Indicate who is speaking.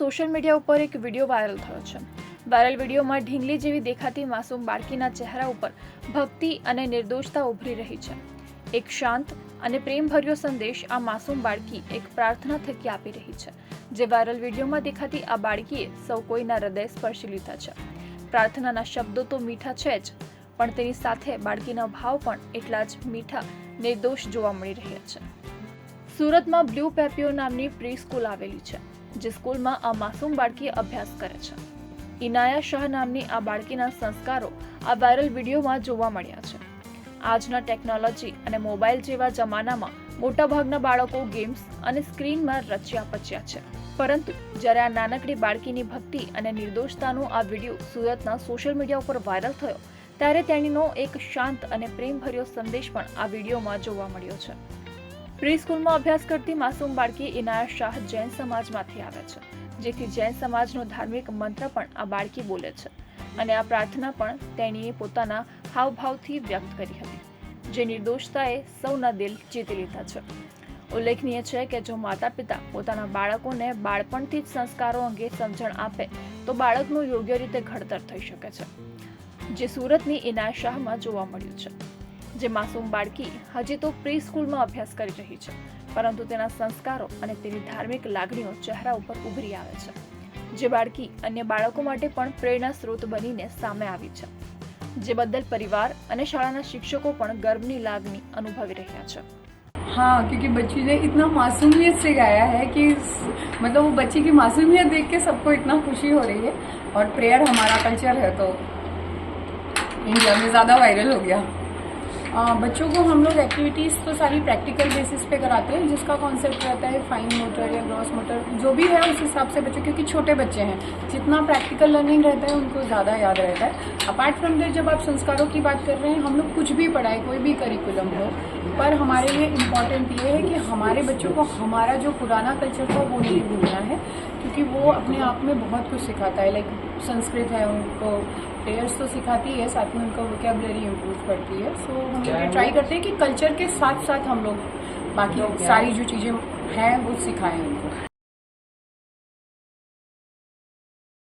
Speaker 1: Social media ઉપર એક video viral થયો છે. વાયરલ વિડીયોમાં ઢીંગલી જેવી દેખાતી માસૂમ બાળકીના ચહેરા ઉપર ભક્તિ અને નિર્દોષતા ઉભરી રહી છે. એક શાંત અને પ્રેમભર્યો સંદેશ આ માસૂમ બાળકી એક પ્રાર્થના થકી આપી રહી છે, જે વાયરલ વિડીયોમાં દેખાતી આ બાળકીએ સૌ કોઈના હૃદય સ્પર્શી લીધા છે. પ્રાર્થનાના શબ્દો તો મીઠા છે જ, પણ તેની સાથે બાળકીના ભાવ પણ એટલા જ મીઠા, નિર્દોષ જોવા મળી રહ્યા છે. સુરતમાં બ્લુ પેપિયો નામની પ્રી સ્કૂલ આવેલી છે, જે સ્કૂલમાં આ માસૂમ બાળકી અભ્યાસ કરે છે. ઇનાયા શાહ નામની આ બાળકીના સંસ્કારો આ વાયરલ વિડીયોમાં જોવા મળ્યા છે. આજના ટેકનોલોજી અને મોબાઈલ જેવા જમાનામાં મોટાભાગના બાળકો ગેમ્સ અને સ્ક્રીનમાં રચ્યા પચ્યા છે. પરંતુ જ્યારે આ નાનકડી બાળકીની ભક્તિ અને નિર્દોષતાનો આ વીડિયો સુરતના સોશિયલ મીડિયા ઉપર વાયરલ થયો, ત્યારે તેણીનો એક શાંત અને પ્રેમભર્યો સંદેશ પણ આ વિડીયોમાં જોવા મળ્યો છે. પ્રી સ્કૂલમાં અભ્યાસ કરતી માસૂમ બાળકી ઇનાયા શાહ જૈન સમાજમાંથી આવે છે, જેથી જૈન સમાજનો ધાર્મિક મંત્ર પણ આ બાળકી બોલે છે. અને આ પ્રાર્થના પણ તેણીએ પોતાના હાવભાવથી વ્યક્ત કરી હતી, જે નિર્દોષતાએ સૌના દિલ જીતી લીધા છે. ઉલ્લેખનીય છે કે જો માતા પિતા પોતાના બાળકોને બાળપણથી જ સંસ્કારો અંગે સમજણ આપે, તો બાળકનું યોગ્ય રીતે ઘડતર થઈ શકે છે. જે સુરતની ઇનાય શાહમાં જોવા મળ્યું છે. જે માસૂમ બાળકી હજી તો પ્રી સ્કૂલમાં અભ્યાસ કરી રહી છે, પરંતુ તેના સંસ્કારો અને તેની ધાર્મિક લાગણીઓ ચહેરા ઉપર ઉભરી આવે છે. જે બાળકી અન્ય બાળકો માટે પણ પ્રેરણા સ્ત્રોત બનીને સામે આવી છે. જે બદલ પરિવાર અને શાળાના શિક્ષકો પણ ગર્વની લાગણી અનુભવી રહ્યા છે
Speaker 2: हाँ क्योंकि बच्ची ने इतना मासूमियत से गाया है कि मतलब वो बच्ची की मासूमियत देख के सबको इतना खुशी हो रही है और प्रेयर हमारा कल्चर है तो इंडिया में ज़्यादा वायरल हो गया अ, बच्चों को हम लोग एक्टिविटीज़ तो सारी प्रैक्टिकल बेसिस पे कराते हैं, जिसका कॉन्सेप्ट रहता है फाइन मोटर या ग्रॉस मोटर जो भी है उस हिसाब से बच्चों, क्योंकि छोटे बच्चे हैं, जितना प्रैक्टिकल लर्निंग रहता है उनको ज़्यादा याद रहता है। अपार्ट फ्रॉम दैट जब आप संस्कारों की बात कर रहे हैं, हम लोग कुछ भी पढ़ाए, कोई भी करिकुलम हो, पर हमारे लिए इंपॉर्टेंट ये है कि हमारे बच्चों को हमारा जो पुराना कल्चर था, वो नहीं भूलना है, क्योंकि वो अपने आप में बहुत कुछ सिखाता है लाइक संस्कृत है उनको प्रेयर्स तो सिखाती है, साथ में उनका वोकेबलरी इम्प्रूव करती है सो ये ट्राई करते हैं कि कल्चर के साथ साथ हम लोग बाकी सारी जो चीज़ें हैं वो सिखाएं उनको